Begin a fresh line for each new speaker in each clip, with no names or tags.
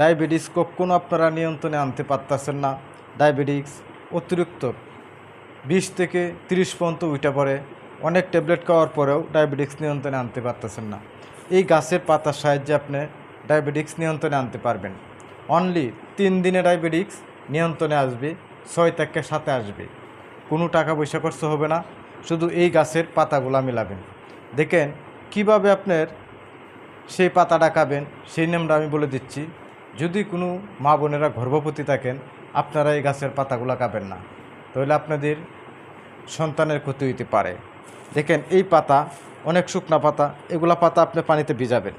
Diabetes কখনো আপনারা নিয়ন্ত্রণে আনতে পারতেছেন না। ডায়াবেটিস অতিরিক্ত। বিশ থেকে তিরিশ পর্যন্ত উঠে পড়ে। অনেক ট্যাবলেট খাওয়ার পরেও ডায়াবেটিক্স নিয়ন্ত্রণে আনতে পারতেছেন না। এই গাছের পাতার সাহায্যে আপনি ডায়াবেটিক্স নিয়ন্ত্রণে আনতে পারবেন। অনলি তিন দিনে ডায়াবেটিক্স নিয়ন্ত্রণে আসবে, ছয় থেকে সাথে আসবে। কোনো টাকা পয়সা খরচ হবে না, শুধু এই গাছের পাতাগুলো মিলাবেন। দেখেন, কীভাবে আপনার সেই পাতাটা খাবেন, সেই নামটা আমি বলে দিচ্ছি। যদি কোনো মা বোনেরা গর্ভবতী থাকেন, আপনারা এই গাছের পাতাগুলো খাবেন না। তাহলে আপনাদের সন্তানের ক্ষতি হইতে পারে। দেখেন, এই পাতা, অনেক শুকনা পাতা, এগুলা পাতা আপনি পানিতে ভিজাবেন।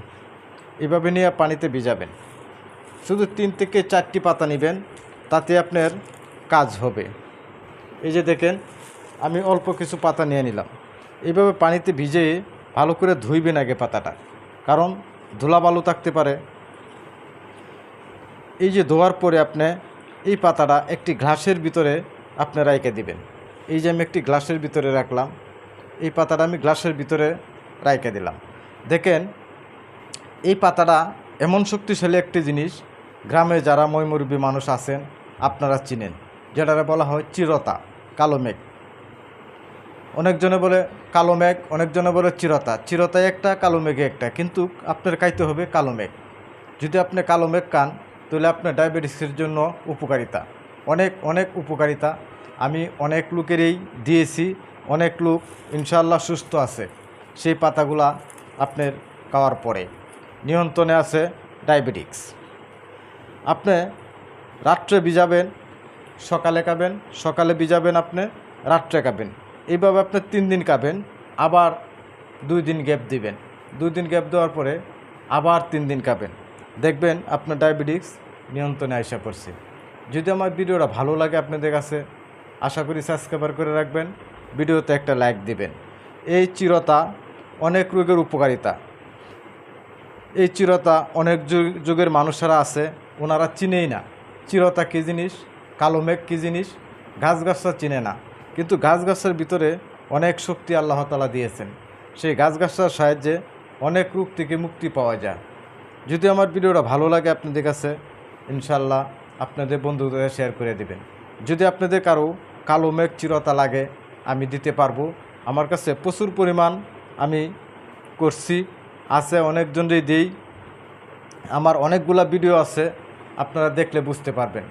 এভাবে নিয়ে পানিতে ভিজাবেন। শুধু তিন থেকে চারটি পাতা নেবেন, তাতে আপনার কাজ হবে। এই যে দেখেন, আমি অল্প কিছু পাতা নিয়ে নিলাম। এইভাবে পানিতে ভিজে ভালো করে ধুইবেন আগে পাতাটা। কারণ ধুলাবালু থাকতে পারে এই যে ধোয়ার পরে আপনি এই পাতাটা একটি গ্লাসের ভিতরে আপনি রাইকে দিবেন। এই যে আমি একটি গ্লাসের ভিতরে রাখলাম, এই পাতাটা আমি গ্লাসের ভিতরে রাইকে দিলাম। দেখেন, এই পাতাটা এমন শক্তিশালী একটি জিনিস, গ্রামে যারা ময়মুরবী মানুষ আছেন, আপনারা চিনেন যেটা বলা হয় চিরতা, কালো মেঘ। অনেকজনে বলে কালো মেঘ, অনেকজনে বলে চিরতা। চিরতায় একটা, কালো মেঘে একটা, কিন্তু আপনার খাইতে হবে কালো মেঘ। যদি আপনি কালো মেঘ খান তাহলে আপনার ডায়াবেটিসের জন্য উপকারিতা। অনেক অনেক উপকারিতা। আমি অনেক লোকেরই দিয়েছি, অনেক লোক ইনশাল্লাহ সুস্থ আছে। সেই পাতাগুলা আপনার খাওয়ার পরে। নিয়ন্ত্রণে আছে ডায়াবেটিক্স। আপনি রাত্রে ভিজাবেন, সকালে খাবেন, সকালে ভিজাবেন আপনি, রাত্রে খাবেন। এইভাবে আপনি তিন দিন খাবেন, আবার দুই দিন গ্যাপ দিবেন। দুই দিন গ্যাপ দেওয়ার পরে আবার তিন দিন খাবেন। দেখবেন আপনার ডায়াবেটিক্স নিয়ন্ত্রণে আসা পড়ছে। যদি আমার ভিডিওটা ভালো লাগে আপনাদের কাছে, আশা করি সাবস্ক্রাইবার করে রাখবেন, ভিডিওতে একটা লাইক দিবেন। এই চিরতা অনেক রোগের উপকারিতা। এই চিরতা অনেক যুগ- যুগের মানুষেরা আছে, ওনারা চিনেই না। চিরতা কী জিনিস, কালো মেঘ কী জিনিস গাছ গাছটা চিনে না। কিন্তু গাছ গাছের ভিতরে অনেক শক্তি আল্লাহ তালা দিয়েছেন। সেই গাছ গাছটার সাহায্যে অনেক রোগ থেকে মুক্তি পাওয়া যায়। যদি আমার ভিডিওটা ভালো লাগে আপনাদের কাছে, ইনশাল্লাহ আপনাদের বন্ধুদের শেয়ার করে দেবেন। যদি আপনাদের কারও কালো মেঘ চিরতা লাগে, আমি দিতে পারব। আমার কাছে প্রচুর পরিমাণ আমি করছি, আছে অনেকজনই দিই। আমার অনেকগুলা ভিডিও আছে, আপনারা দেখলে বুঝতে পারবেন।